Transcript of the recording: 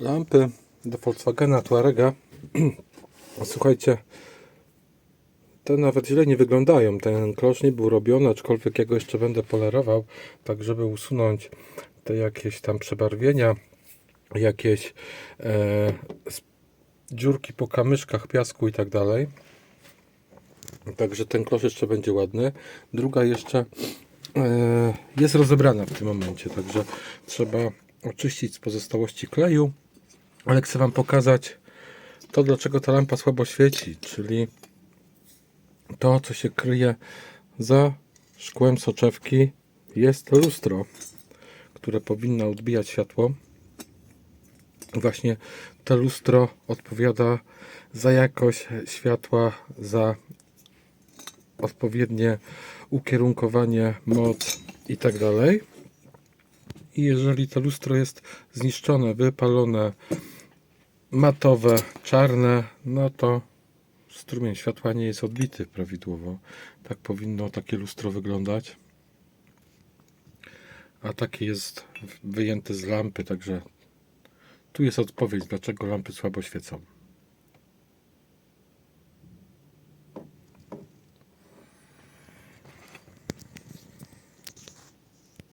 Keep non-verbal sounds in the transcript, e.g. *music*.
Lampy do Volkswagena Touarega. *clears throat* Słuchajcie, te nawet źle nie wyglądają. Ten klosz nie był robiony, aczkolwiek ja go jeszcze będę polerował, tak żeby usunąć te jakieś tam przebarwienia, jakieś e, dziurki po kamyszkach, piasku i tak dalej. Także ten klosz jeszcze będzie ładny. Druga jeszcze e, jest rozebrana w tym momencie, także trzeba oczyścić z pozostałości kleju. Ale chcę Wam pokazać to, dlaczego ta lampa słabo świeci, czyli to, co się kryje za szkłem soczewki, jest lustro, które powinno odbijać światło. Właśnie to lustro odpowiada za jakość światła, za odpowiednie ukierunkowanie, moc i tak dalej. I jeżeli to lustro jest zniszczone, wypalone, matowe, czarne, no to strumień światła nie jest odbity prawidłowo. Tak powinno takie lustro wyglądać. A takie jest wyjęte z lampy, także tu jest odpowiedź, dlaczego lampy słabo świecą.